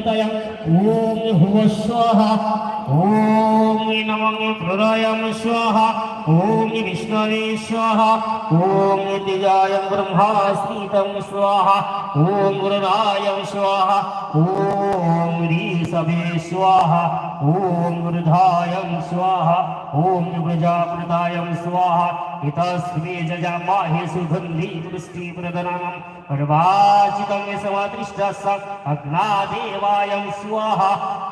चिंतय ओम हुव स्वाहा। ओम नमः प्रदायम स्वाहा। ओम विष्णवे स्वाहा। ओम दिजाय ब्रह्मास्मितं स्वाहा। ओम वृणाय स्वाहा। ओम रीसभे स्वाहा। ओम वृधाय स्वाहा। ओम प्रजापृताय स्वाहा। इतस्मे जजामाहे सुगन्धि वृष्टिप्रदनाम् पर्वाचितं समादृष्टः अग्नादेवाय स्वाहा।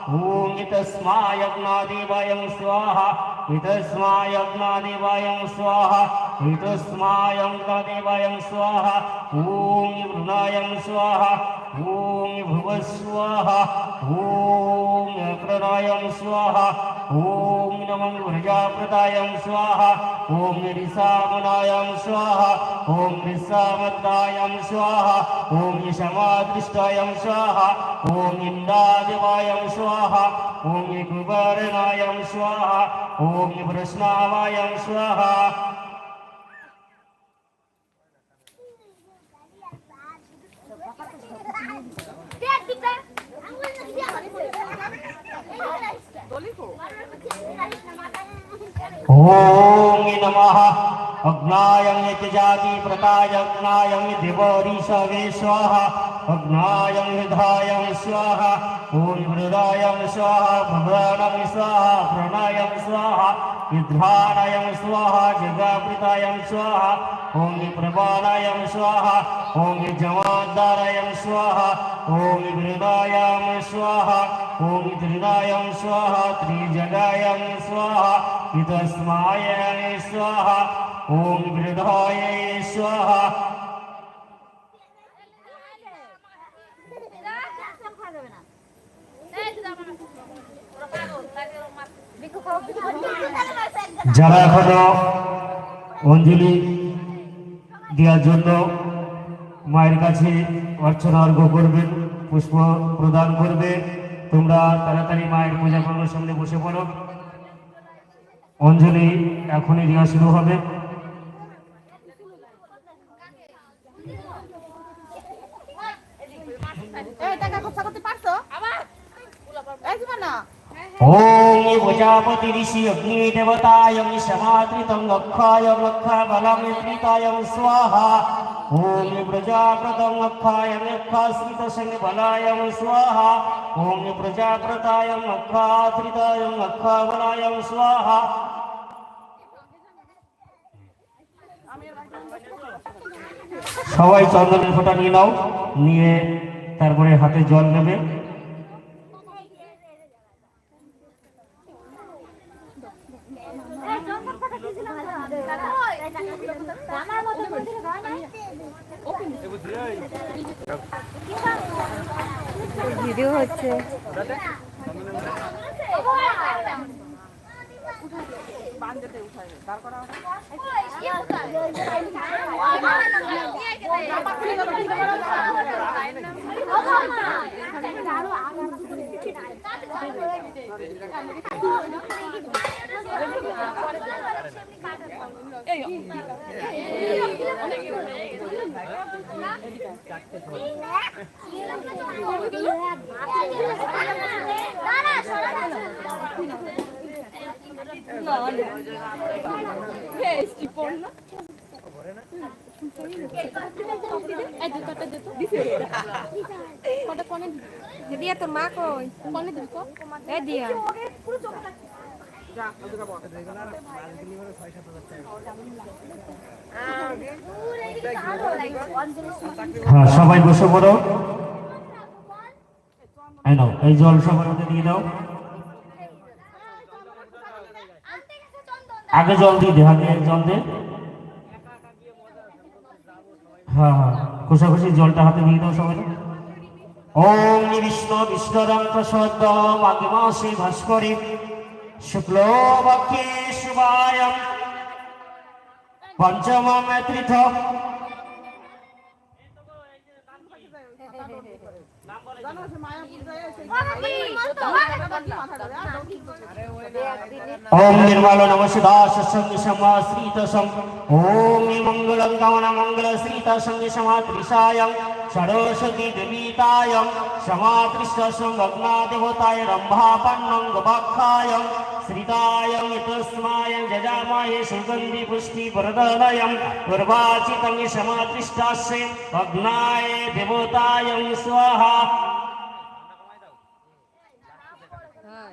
ॐ इतस्माय अग्नादेवाय स्वाहा। इतस्माय अग्नादेवाय स्वाहा। इतस्माय अग्नादेवाय स्वाहा। ॐ वृणाय स्वाहा। ॐ भुव स्वाहा। ॐ प्रणायं स्वाहा। ॐ नमः प्रजाप्रदायं स्वाहा ॐ ऋषामनायं स्वाहा ॐ ऋषामद्दायं स्वाहा ॐ यशमादृष्टायं स्वाहा ॐ इन्दादिवायं स्वाहा ॐ कुबरनायं स्वाहा ॐ प्रश्नावायं स्वाहा ॐ नमः। अग्नायं यजाति प्रतायज्ञायं दिवोरिषवे स्वाहा। अग्नायं हृदायं स्वाहा। ॐ हृदायं स्वाहा भ्रमणं स्वाहा, प्रणायं स्वाहा। विध्वानायं स्वाहा जगापृतायं स्वाहा ॐ प्रबालायं स्वाहा ॐ जमादारायं स्वाहा ॐ हृदायं स्वाहा ॐ हृदायं स्वाहा, त्रिजगायं स्वाहा इतस्माय स्वाहा ॐ वृद्धाय स्वाहा যারা এখনও অঞ্জলি দেওয়ার জন্য মায়ের কাছে অর্চনা অর্ঘ করবেন, পুষ্প প্রদান করবে, তোমরা তাড়াতাড়ি মায়ের পূজা কর্মের সামনে বসে পড়ো। অঞ্জলি এখনই দেওয়া শুরু হবে। টাকা খরচা করতে আবার জীবনা ॐ प्रजापति ऋषि अग्नि देवतायं समादृतं लक्षाय लक्षबलं त्रितायं स्वाहा ॐ प्रजाप्रतं लक्षाय लक्षाश्रितशङ्बलायं स्वाहा ॐ प्रजाप्रतायं लक्षात्रितायं लक्षबलायं स्वाहा সবাই চন্দনের ফোঁটা নিয়ে নাও নিয়ে তারপরে হাতে জল নেবে ভিডিও হচ্ছে দিয়া তোর মা কই কোনে দিবি কো এ দিয়া হ্যাঁ সবাই বসে পড়ো। নাও, এই জল সবার মধ্যে দিয়ে দাও। আগে জল দিয়ে দে, আগে জল দে। হ্যাঁ হ্যাঁ খুশাখুশি জলটা হাতে দিয়ে দাও সবাই। ওম বিষ্ণু বিষ্ণুরং প্রসদ্য মাঘ মাসে ভাস্করী शुक्लोवकेशवाय पंचम तीर्थ ओम निर्मलो नमस्दास संग ओम गमन मंगल श्रीत संग समात्रिषाय षडोषधि देवीताय समात्रिष्ट संभग्ना देवताय रंभापन्नं श्रितायं यतस्माय यजामहे पुष्टि पुष्टिप्रदायं पूर्वाचितं समादृष्टास्य अग्नाय देवतायं स्वाहा। हाँ।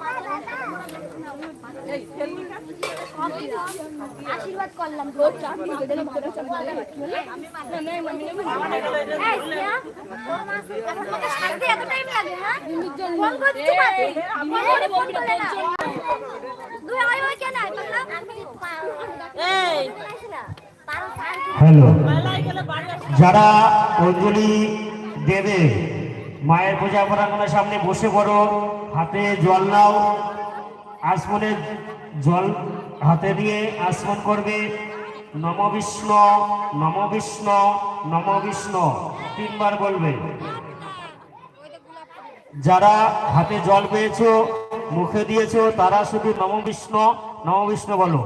আশীর্বাদ করলাম হ্যালো যারা অঞ্জলি দেবে মায়ের পূজা প্রাঙ্গণের সামনে বসে পড়ো হাতে জল নাও আসমনে জল হাতে দিয়ে আসমন করবে। নম বিষ্ণু নম বিষ্ণু নম বিষ্ণু। তিনবার বলবে। যারা হাতে জল পেয়েছ, মুখে দিয়েছ, তারা শুধু নম বিষ্ণু নম বিষ্ণু বলো।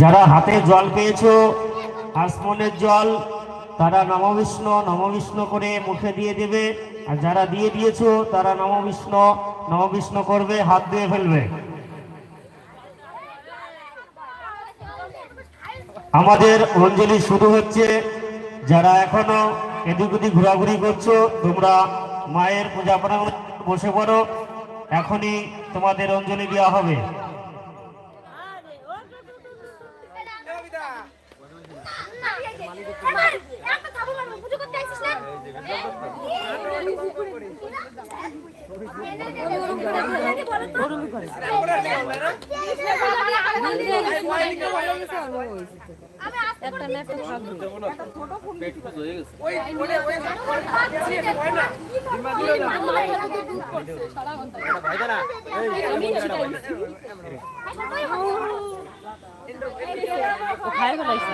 যারা হাতে জল পেয়েছ, আসমনের জল তারা নমবিষ্ণু নমবিষ্ণু করে মুখে দিয়ে দেবে। আর যারা দিয়ে দিয়েছ, তারা নমবিষ্ণু নমবিষ্ণু করবে, হাত দিয়ে ফেলবে। আমাদের অঞ্জলি শুরু হচ্ছে। যারা এখনও এদিক ওদিক ঘোরাঘুরি করছ, তোমরা মায়ের পূজা বসে পড়ো। এখনই তোমাদের অঞ্জলি দেওয়া হবে। খাই ফেলাইছে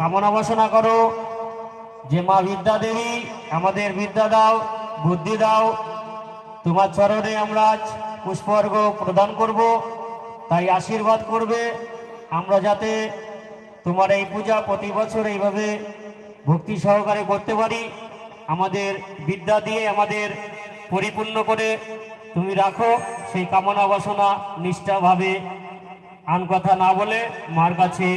কামনা বাসনা করো। যে মা বিদ্যা দেবী, আমাদের বিদ্যা দাও, বুদ্ধি দাও। তোমার চরণে আমরা আজ প্রদান করব, তাই আশীর্বাদ করবে। আমরা যাতে তোমার এই পূজা প্রতি বছর এইভাবে ভক্তি সহকারে করতে পারি। আমাদের বিদ্যা দিয়ে আমাদের পরিপূর্ণ করে তুমি রাখো, সেই কামনা বাসনা নিষ্ঠাভাবে আন কথা না বলে মার কাছে